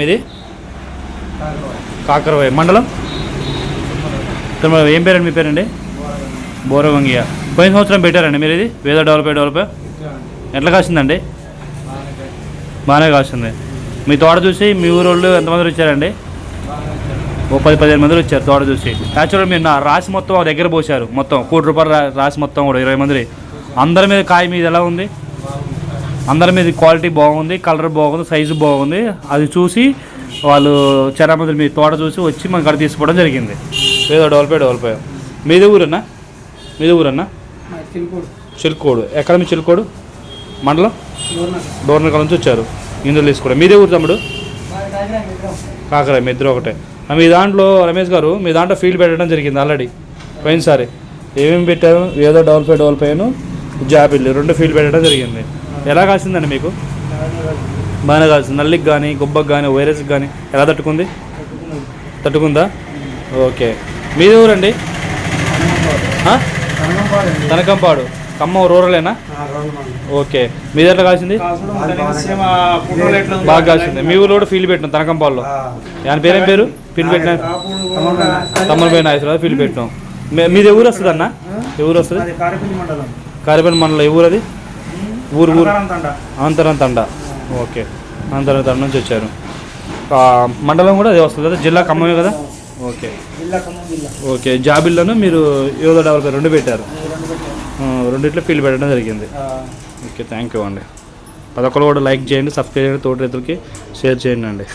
మీది? కాకరవాయ. మండలం? తిరుమల. ఏం పేరండి మీ పేరండి? బోరవంగియ. పోయిన సంవత్సరం పెట్టారండి మీరు ఇది? వేద డెవలప్ డెవలప్ ఎట్లా కాసిందండి? బాగానే కాసింది. మీ తోట చూసి మీ ఊరు వాళ్ళు ఎంతమంది వచ్చారండి ఓ పది పదిహేను మంది వచ్చారు తోట చూసి. యాక్చువల్గా మీరు నా రాసి మొత్తం దగ్గర పోసారు మొత్తం కోటి రూపాయలు రాసి మొత్తం కూడా ఇరవై మంది అందరి మీద కాయ మీద ఎలా ఉంది? అందరి మీద క్వాలిటీ బాగుంది కలర్ బాగుంది సైజు బాగుంది. అది చూసి వాళ్ళు చాలా మంది మీ తోట చూసి వచ్చి మన కాడ తీసుకోవడం జరిగింది. ఏదో డెవలప్ డెవలప్ మీది ఊరన్నా? మీది ఊరన్నా? చిలుకోడు. ఎక్కడ మీ చిలుకోడు? మండలం? డోర్నకల్. నుంచి వచ్చారు. ఇందులో తీసుకోవడం మీదే ఊరు తమ్ముడు? కాకరాయి మీ ఇద్దరు ఒకటే. మీ దాంట్లో రమేష్ గారు మీ దాంట్లో ఫీల్డ్ పెట్టడం జరిగింది ఆల్రెడీ పోయినసారి. ఏమేమి పెట్టారు? ఏదో డెవలప్ డెవలప్ అయ్యాను జాబిల్ రెండు ఫీల్డ్ పెట్టడం జరిగింది. ఎలా కాసిందండి మీకు? బాగానే కాసింది. నల్లికి కానీ గుబ్బకు కానీ వైరస్కి కానీ ఎలా తట్టుకుంది? తట్టుకుందా? ఓకే. మీది ఊరండి? తనకంపాడు. ఖమ్మం రూరలేనా? ఓకే. మీది ఎట్లా కాసింది? బాగా కాసింది. మీ ఊళ్ళో కూడా ఫీల్డ్ పెట్టినాం తనకంపాల్లో దాని పేరేం పేరు? ఫీల్డ్ పెట్టిన తమ్మలపై నాయకులు ఫీల్డ్ పెట్టినాం. మీ- మీది ఊరు వస్తుంది అన్న ఊరు వస్తుంది? మండలం. కారిపల్లి మండలం. ఏ ఊరు అది? ఊరు ఊరు. అంతరం తండ. ఓకే. అంతరం తండ నుంచి వచ్చారు. మండలం కూడా అదే వస్తుంది కదా? జిల్లా ఖమ్మమే కదా? ఓకే. ఓకే. జాబిల్లోనూ మీరు యోగా డెవలపర్ రెండు పెట్టారు. రెండిట్లో ఫీల్డ్ పెట్టడం జరిగింది. ఓకే థ్యాంక్ యూ అండి. ఒక్కరు కూడా లైక్ చేయండి సబ్స్క్రైబ్ చేయండి తోటి రైతులకి షేర్ చేయండి అండి.